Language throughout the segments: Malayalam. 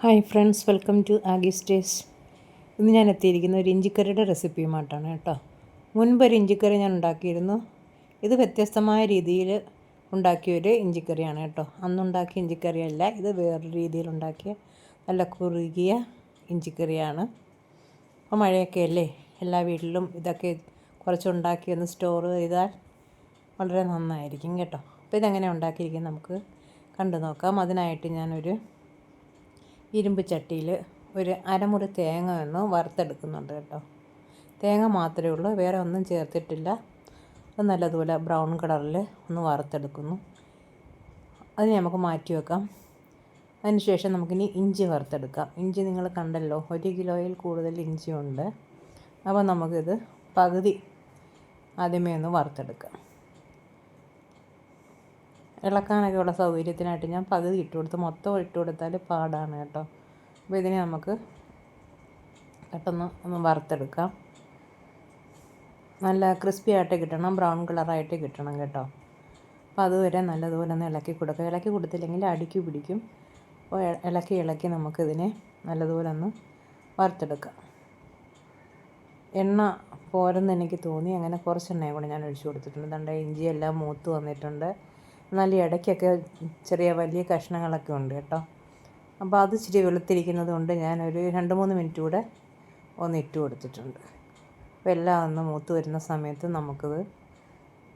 Hi friends welcome to Aagees Taste. ഇന്ന് ഞാൻ എത്തിയിരിക്കുന്ന ഒരു ഇഞ്ചിക്കറിയുടെ റെസിപ്പിയുമായിട്ടാണ് കേട്ടോ. മുൻപ് ഒരു ഇഞ്ചിക്കറി ഞാൻ ഉണ്ടാക്കിയിരുന്നു. ഇത് വ്യത്യസ്തമായ രീതിയിൽ ഉണ്ടാക്കിയൊരു ഇഞ്ചിക്കറിയാണ് കേട്ടോ. അന്നുണ്ടാക്കിയ ഇഞ്ചിക്കറിയല്ല ഇത് വേറൊരു രീതിയിൽ ഉണ്ടാക്കിയ നല്ല കുറുകിയ ഇഞ്ചിക്കറിയാണ്. അപ്പോൾ മഴയൊക്കെ അല്ലേ? എല്ലാ വീട്ടിലും ഇതൊക്കെ കുറച്ചുണ്ടാക്കി ഒന്ന് സ്റ്റോർ ചെയ്താൽ വളരെ നന്നായിരിക്കും കേട്ടോ. അപ്പോൾ ഇതെങ്ങനെ ഉണ്ടാക്കിയിരിക്കുന്നത് നമുക്ക് കണ്ടു നോക്കാം. അതിനായിട്ട് ഞാനൊരു ഇരുമ്പ് ചട്ടിയിൽ ഒരു അരമുറി തേങ്ങ ഒന്ന് വറുത്തെടുക്കുന്നുണ്ട് കേട്ടോ. തേങ്ങ മാത്രമേ ഉള്ളൂ വേറെ ഒന്നും ചേർത്തിട്ടില്ല. അത് നല്ലതുപോലെ ബ്രൗൺ കളറിൽ ഒന്ന് വറുത്തെടുക്കുന്നു. അതിന് നമുക്ക് മാറ്റി വെക്കാം. അതിനുശേഷം നമുക്കിനി ഇഞ്ചി വറുത്തെടുക്കാം. ഇഞ്ചി നിങ്ങൾ കണ്ടല്ലോ ഒരു കിലോയിൽ കൂടുതൽ ഇഞ്ചിയുണ്ട്. അപ്പോൾ നമുക്കിത് പകുതി ആദ്യമേ ഒന്ന് വറുത്തെടുക്കാം. ഇളക്കാനൊക്കെ ഉള്ള സൗകര്യത്തിനായിട്ട് ഞാൻ പകുതി ഇട്ട് കൊടുത്ത് മൊത്തം ഇട്ട് കൊടുത്താൽ പാടാണ് കേട്ടോ. അപ്പോൾ ഇതിനെ നമുക്ക് പെട്ടെന്ന് ഒന്ന് വറുത്തെടുക്കാം. നല്ല ക്രിസ്പി ആയിട്ട് കിട്ടണം ബ്രൗൺ കളറായിട്ട് കിട്ടണം കേട്ടോ. അപ്പോൾ അതുവരെ നല്ലതുപോലെ ഒന്ന് ഇളക്കി കൊടുക്കുക ഇളക്കി കൊടുത്തില്ലെങ്കിൽ അടിക്ക് പിടിക്കും. അപ്പോൾ ഇളക്കി ഇളക്കി നമുക്കിതിനെ നല്ലതുപോലെ ഒന്ന് വറുത്തെടുക്കാം. എണ്ണ പോരെന്ന് എനിക്ക് തോന്നി. അങ്ങനെ കുറച്ച് എണ്ണയും കൂടെ ഞാൻ ഒഴിച്ചു കൊടുത്തിട്ടുണ്ട്. ദണ്ട ഇഞ്ചിയെല്ലാം മൂത്ത് വന്നിട്ടുണ്ട്. എന്നാൽ ഇടയ്ക്കൊക്കെ ചെറിയ വലിയ കഷ്ണങ്ങളൊക്കെ ഉണ്ട് കേട്ടോ. അപ്പോൾ അത് ഇച്ചിരി വെളുത്തിരിക്കുന്നത് കൊണ്ട് ഞാനൊരു രണ്ട് മൂന്ന് മിനിറ്റ് കൂടെ ഒന്ന് ഇട്ട് കൊടുത്തിട്ടുണ്ട്. അപ്പോൾ എല്ലാം ഒന്ന് മൂത്ത് വരുന്ന സമയത്ത് നമുക്കത്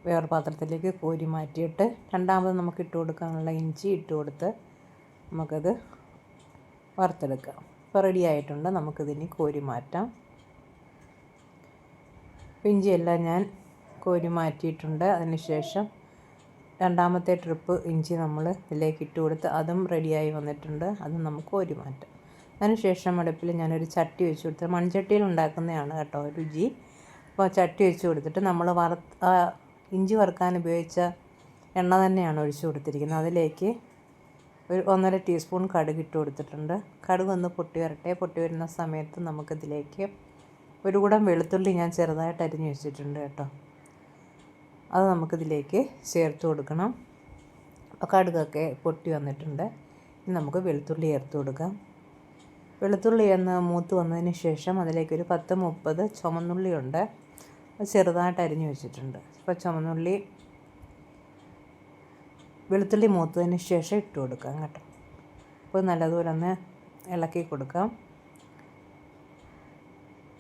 വേറെ പാത്രത്തിലേക്ക് കോരി മാറ്റിയിട്ട് രണ്ടാമത് നമുക്ക് ഇട്ട് കൊടുക്കാനുള്ള ഇഞ്ചി ഇട്ട് കൊടുത്ത് നമുക്കത് വറുത്തെടുക്കാം. ഇപ്പോൾ റെഡി ആയിട്ടുണ്ട്. നമുക്കിതിനി കോരി മാറ്റാം. ഇഞ്ചിയെല്ലാം ഞാൻ കോരി മാറ്റിയിട്ടുണ്ട്. അതിന് ശേഷം രണ്ടാമത്തെ ട്രിപ്പ് ഇഞ്ചി നമ്മൾ ഇതിലേക്ക് ഇട്ട് കൊടുത്ത് അതും റെഡിയായി വന്നിട്ടുണ്ട്. അത് നമുക്ക് ഒരു മാറ്റം. അതിനുശേഷം അടുപ്പിൽ ഞാനൊരു ചട്ടി വെച്ച് കൊടുത്ത് മൺചട്ടിയിൽ ഉണ്ടാക്കുന്നതാണ് കേട്ടോ രുചി. അപ്പോൾ ചട്ടി വെച്ച് കൊടുത്തിട്ട് നമ്മൾ വറ ഇഞ്ചി വറുക്കാൻ ഉപയോഗിച്ച എണ്ണ തന്നെയാണ് ഒഴിച്ചു കൊടുത്തിരിക്കുന്നത്. അതിലേക്ക് ഒരു ഒന്നര ടീസ്പൂൺ കടുക് ഇട്ട് കൊടുത്തിട്ടുണ്ട്. കടുക് ഒന്ന് പൊട്ടി വരട്ടെ. പൊട്ടി വരുന്ന സമയത്ത് നമുക്കിതിലേക്ക് ഒരു കൂടം വെളുത്തുള്ളി ഞാൻ ചെറുതായിട്ട് അരിഞ്ഞ് വെച്ചിട്ടുണ്ട് കേട്ടോ. അത് നമുക്കിതിലേക്ക് ചേർത്ത് കൊടുക്കണം. അപ്പോൾ കടുകൊക്കെ പൊട്ടി വന്നിട്ടുണ്ട്. ഇനി നമുക്ക് വെളുത്തുള്ളി ചേർത്ത് കൊടുക്കാം. വെളുത്തുള്ളി എന്ന് മൂത്ത് വന്നതിന് ശേഷം അതിലേക്ക് ഒരു പത്ത് മുപ്പത് ചുമന്നുള്ളി ഉണ്ട്. അത് ചെറുതായിട്ട് അരിഞ്ഞു വെച്ചിട്ടുണ്ട്. അപ്പോൾ ചുമന്നുള്ളി വെളുത്തുള്ളി മൂത്തതിന് ശേഷം ഇട്ട് കൊടുക്കാം കേട്ടോ. അപ്പോൾ നല്ലതുപോലെ ഒന്ന് ഇളക്കി കൊടുക്കാം.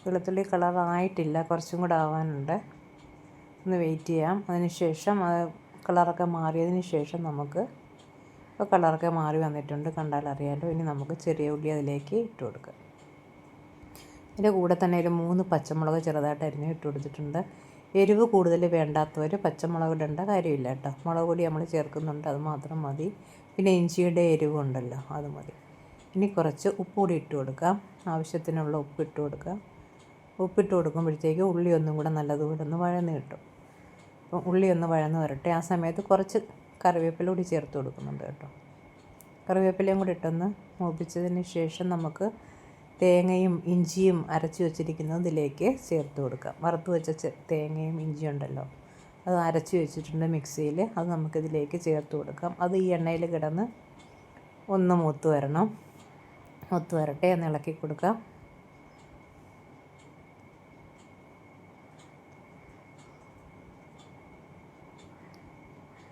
വെളുത്തുള്ളി കളറായിട്ടില്ല. കുറച്ചും കൂടെ ആവാനുണ്ട്. ഒന്ന് വെയിറ്റ് ചെയ്യാം. അതിന് ശേഷം അത് കളറൊക്കെ മാറിയതിന് ശേഷം നമുക്ക് ഇപ്പോൾ കളറൊക്കെ മാറി വന്നിട്ടുണ്ട്. കണ്ടാൽ അറിയാമല്ലോ ഇനി നമുക്ക് ചെറിയ ഉള്ളി അതിലേക്ക് ഇട്ട് കൊടുക്കാം. ഇതിന്റെ കൂടെ തന്നെ ഒരു മൂന്ന് പച്ചമുളക് ചെറുതായിട്ട് അരിഞ്ഞ് ഇട്ട് കൊടുത്തിട്ടുണ്ട്. എരിവ് കൂടുതൽ വേണ്ടാത്തവർ പച്ചമുളക് ഇടേണ്ട കാര്യമില്ല കേട്ടോ. മുളക് പൊടി നമ്മൾ ചേർക്കുന്നുണ്ട്. അത് മാത്രം മതി. പിന്നെ ഇഞ്ചിയുടെ എരിവുണ്ടല്ലോ അത് മതി. ഇനി കുറച്ച് ഉപ്പ് കൂടി ഇട്ട് കൊടുക്കാം. ആവശ്യത്തിനുള്ള ഉപ്പ് ഇട്ട് കൊടുക്കാം. ഉപ്പിട്ട് കൊടുക്കുമ്പോഴത്തേക്ക് ഉള്ളി ഒന്നും കൂടെ നല്ലതുപോലെ ഒന്ന് വഴന്ന് കിട്ടും. അപ്പം ഉള്ളി ഒന്ന് വഴന്ന് വരട്ടെ. ആ സമയത്ത് കുറച്ച് കറിവേപ്പില കൂടി ചേർത്ത് കൊടുക്കുന്നുണ്ട് കേട്ടോ. കറിവേപ്പിലയും കൂടി ഇട്ടൊന്ന് മൂപ്പിച്ചതിന് ശേഷം നമുക്ക് തേങ്ങയും ഇഞ്ചിയും അരച്ച് വെച്ചിരിക്കുന്നത് ഇതിലേക്ക് ചേർത്ത് കൊടുക്കാം. വറുത്ത് വെച്ച തേങ്ങയും ഇഞ്ചിയും ഉണ്ടല്ലോ. അത് അരച്ച് വെച്ചിട്ടുണ്ട് മിക്സിയിൽ. അത് നമുക്കിതിലേക്ക് ചേർത്ത് കൊടുക്കാം. അത് ഈ എണ്ണയിൽ കിടന്ന് ഒന്ന് മൂത്ത് വരണം. മൂത്ത് വരട്ടെ എന്ന് ഇളക്കി കൊടുക്കാം.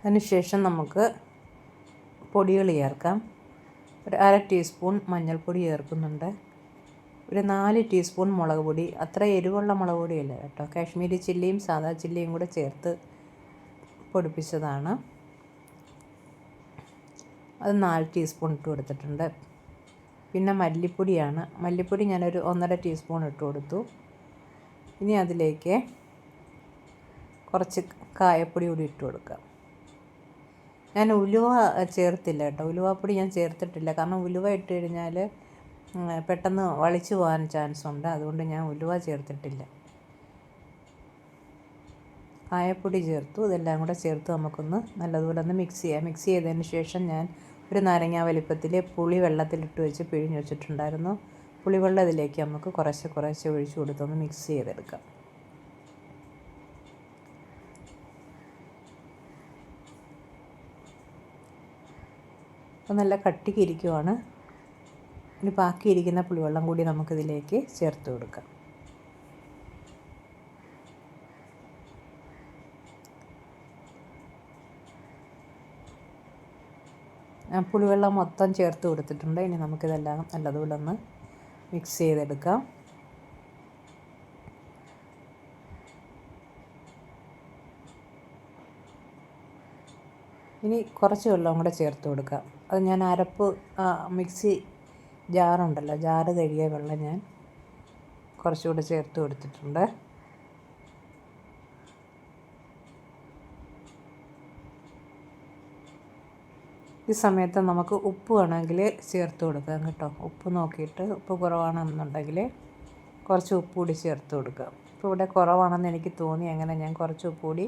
അതിനുശേഷം നമുക്ക് പൊടികൾ ചേർക്കാം. ഒരു അര ടീസ്പൂൺ മഞ്ഞൾപ്പൊടി ചേർക്കുന്നുണ്ട്. ഒരു നാല് ടീസ്പൂൺ മുളക് പൊടി. അത്ര എരിവുള്ള മുളക് പൊടിയല്ല കേട്ടോ. കാശ്മീരി ചില്ലിയും സാദാ ചില്ലിയും കൂടെ ചേർത്ത് പൊടിപ്പിച്ചതാണ്. അത് നാല് ടീസ്പൂൺ ഇട്ട് കൊടുത്തിട്ടുണ്ട്. പിന്നെ മല്ലിപ്പൊടിയാണ്. മല്ലിപ്പൊടി ഞാനൊരു ഒന്നര ടീസ്പൂൺ ഇട്ട് കൊടുത്തു. ഇനി അതിലേക്ക് കുറച്ച് കായപ്പൊടി കൂടി ഇട്ട് കൊടുക്കാം. ഞാൻ ഉലുവ ചേർത്തില്ല കേട്ടോ. ഉലുവാപ്പൊടി ഞാൻ ചേർത്തിട്ടില്ല. കാരണം ഉലുവ ഇട്ട് കഴിഞ്ഞാൽ പെട്ടെന്ന് വളിച്ചു പോകാൻ ചാൻസ് ഉണ്ട്. അതുകൊണ്ട് ഞാൻ ഉലുവ ചേർത്തിട്ടില്ല. കായപ്പൊടി ചേർത്തു. ഇതെല്ലാം കൂടെ ചേർത്ത് നമുക്കൊന്ന് നല്ലതുപോലെ ഒന്ന് മിക്സ് ചെയ്യാം. മിക്സ് ചെയ്തതിന് ശേഷം ഞാൻ ഒരു നാരങ്ങ വലിപ്പത്തിൽ പുളി വെള്ളത്തിലിട്ട് വെച്ച് പിഴിഞ്ഞ് വെച്ചിട്ടുണ്ടായിരുന്നു. പുളിവെള്ളം ഇതിലേക്ക് നമുക്ക് കുറച്ച് കുറച്ച് ഒഴിച്ചു കൊടുത്തൊന്ന് മിക്സ് ചെയ്തെടുക്കാം. അപ്പോൾ നല്ല കട്ടിക്കിരിക്കുവാണ്. ഇനി ബാക്കിയിരിക്കുന്ന പുളിവെള്ളം കൂടി നമുക്കിതിലേക്ക് ചേർത്ത് കൊടുക്കാം. പുളിവെള്ളം മൊത്തം ചേർത്ത് കൊടുത്തിട്ടുണ്ട്. ഇനി നമുക്കിതെല്ലാം നല്ലതുപോലെ ഒന്ന് മിക്സ് ചെയ്തെടുക്കാം. ഇനി കുറച്ച് വെള്ളം കൂടെ ചേർത്ത് കൊടുക്കാം അത് ഞാൻ അരപ്പ് മിക്സി ജാറുണ്ടല്ലോ ജാറ് കഴുകിയ വെള്ളം ഞാൻ കുറച്ചുകൂടെ ചേർത്ത് കൊടുത്തിട്ടുണ്ട്. ഈ സമയത്ത് നമുക്ക് ഉപ്പ് വേണമെങ്കിൽ ചേർത്ത് കൊടുക്കാം കേട്ടോ. ഉപ്പ് നോക്കിയിട്ട് ഉപ്പ് കുറവാണെന്നുണ്ടെങ്കിൽ കുറച്ച് ഉപ്പ് കൂടി ചേർത്ത് കൊടുക്കാം. ഇപ്പോൾ ഇവിടെ കുറവാണെന്ന് എനിക്ക് തോന്നി അങ്ങനെ ഞാൻ കുറച്ച് ഉപ്പ് കൂടി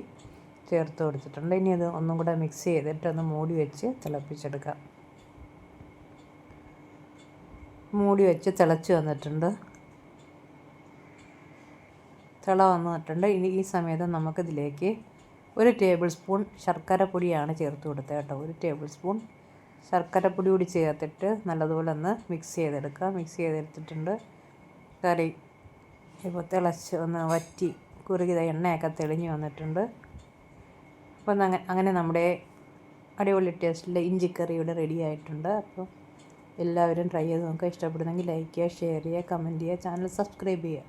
ചേർത്ത് കൊടുത്തിട്ടുണ്ട്. ഇനി അത് ഒന്നും കൂടെ മിക്സ് ചെയ്തിട്ട് ഒന്ന് മൂടി വെച്ച് തിളപ്പിച്ചെടുക്കാം. മൂടി വെച്ച് തിളച്ച് വന്നിട്ടുണ്ട്. തിള വന്നിട്ടുണ്ട്. ഇനി ഈ സമയത്ത് നമുക്കിതിലേക്ക് ഒരു ടേബിൾ സ്പൂൺ ശർക്കര പൊടിയാണ് ചേർത്ത് കൊടുത്തത് കേട്ടോ. ഒരു ടേബിൾ സ്പൂൺ ശർക്കര പൊടി കൂടി ചേർത്തിട്ട് നല്ലതുപോലെ ഒന്ന് മിക്സ് ചെയ്തെടുക്കുക മിക്സ് ചെയ്തെടുത്തിട്ടുണ്ട്. കറി ഇപ്പോൾ തിളച്ച് ഒന്ന് വറ്റി കുറുകിത എണ്ണയൊക്കെ തെളിഞ്ഞ് വന്നിട്ടുണ്ട്. അപ്പോൾ അങ്ങനെ നമ്മുടെ അടിപൊളി ടേസ്റ്റിലെ ഇഞ്ചിക്കറി ഇവിടെ റെഡി ആയിട്ടുണ്ട്. അപ്പോൾ എല്ലാവരും ട്രൈ ചെയ്ത് നോക്കുക. ഇഷ്ടപ്പെടുന്നെങ്കിൽ ലൈക്ക് ചെയ്യുക ഷെയർ ചെയ്യുക കമന്റ് ചെയ്യുക ചാനൽ സബ്സ്ക്രൈബ് ചെയ്യുക.